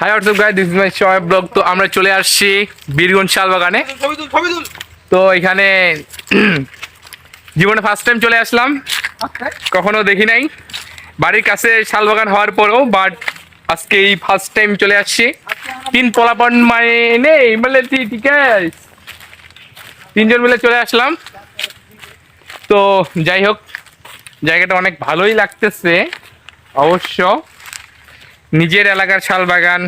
Hi what's up guy this my শয় blog তো আমরা চলে আসছি বীরগঞ্জ শালবাগানে। তো এখানে জীবনে ফার্স্ট টাইম চলে আসলাম। কখনো দেখি নাই। বাড়ির কাছে শালবাগান হওয়ার পরেও বাট আজকে এই ফার্স্ট টাইম চলে আসছি। তিন পোলাপন মানে তুই ঠিক আছে। তিনজন মিলে চলে আসলাম। তো যাই হোক, জায়গাটা অনেক ভালোই লাগতেছে, অবশ্য। নিজের এলাকার শাল বাগান।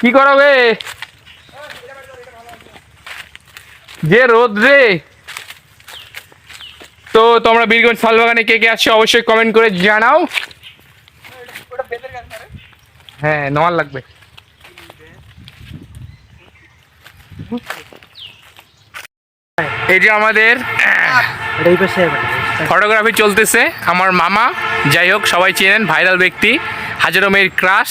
কি করো বে? যে রোদ রে। তো তোমরা বীরগঞ্জ শাল বাগানে কে কে আসছো অবশ্যই কমেন্ট করে জানাও। হ্যাঁ নেওয়ার লাগবে। এই যে আমাদের ফটোগ্রাফি চলতেছে। আমার মামা, যাই হোক, সবাই চেনেন, ভাইরাল ব্যক্তি, হাজারো মেয়ের ক্রাশ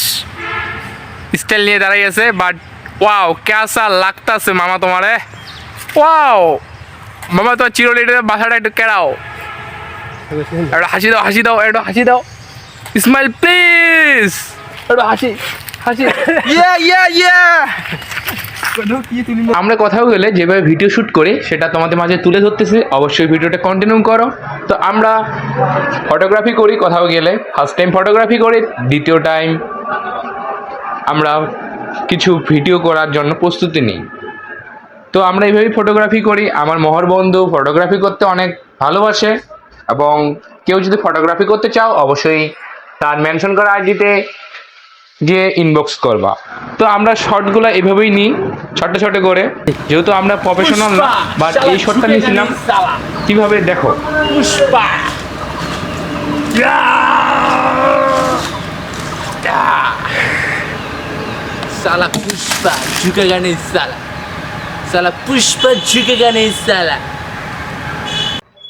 স্টাইল নিয়ে দাঁড়াই আছে বাট ওয়াও ক্যাসা লাগতাছে মামা তোমারে। ওয়াও মামা, তোমার চিরলিটার বাসাটা একটু কেড়াও। একটু হাসি দাও হাসি দাও, একটু হাসি দাও। স্মাইল প্লিজ একটু হাসি হাসি। ইয়া ইয়া ইয়া আমরা কোথাও গেলে যেভাবে ভিডিও শ্যুট করি, সেটা তোমাদের মাঝে তুলে ধরতেছি। অবশ্যই ভিডিওটা কন্টিনিউ করো। তো আমরা ফটোগ্রাফি করি কোথাও গেলে। ফার্স্ট টাইম ফটোগ্রাফি করি, দ্বিতীয় টাইম আমরা কিছু ভিডিও করার জন্য প্রস্তুতি নিই। তো আমরা এইভাবেই ফটোগ্রাফি করি। আমার মহর বন্ধু ফটোগ্রাফি করতে অনেক ভালোবাসে এবং কেউ যদি ফটোগ্রাফি করতে চাও, অবশ্যই তার মেনশন করা আইডিতে গিয়ে ইনবক্স করবা। তো আমরা শর্টগুলো এভাবেই নিই ছোট ছোট করে। যেহেতু আমরা প্রফেশনাল না বাট এই শর্টটা নিয়েছিলাম কীভাবে দেখো? সালা পুষ্পা ঝুঁকে গানে সালা সালা পুষ্পা ঝুঁকে গানে সালা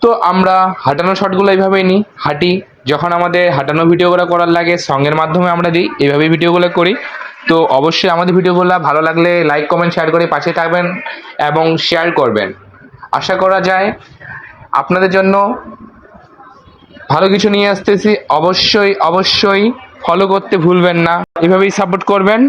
তো আমরা হাঁটানো শটগুলো এইভাবেই নিই হাঁটি। যখন আমাদের হাঁটানো ভিডিওগুলো করার লাগে সঙ্গের মাধ্যমে আমরা দিই এইভাবে ভিডিওগুলো করি। তো অবশ্যই আমাদের ভিডিওগুলো ভালো লাগলে লাইক, কমেন্ট, শেয়ার করে পাশে থাকবেন এবং শেয়ার করবেন। আশা করা যায় আপনাদের জন্য ভালো কিছু নিয়ে আসতেছি। অবশ্যই অবশ্যই ফলো করতে ভুলবেন না। এভাবেই সাপোর্ট করবেন।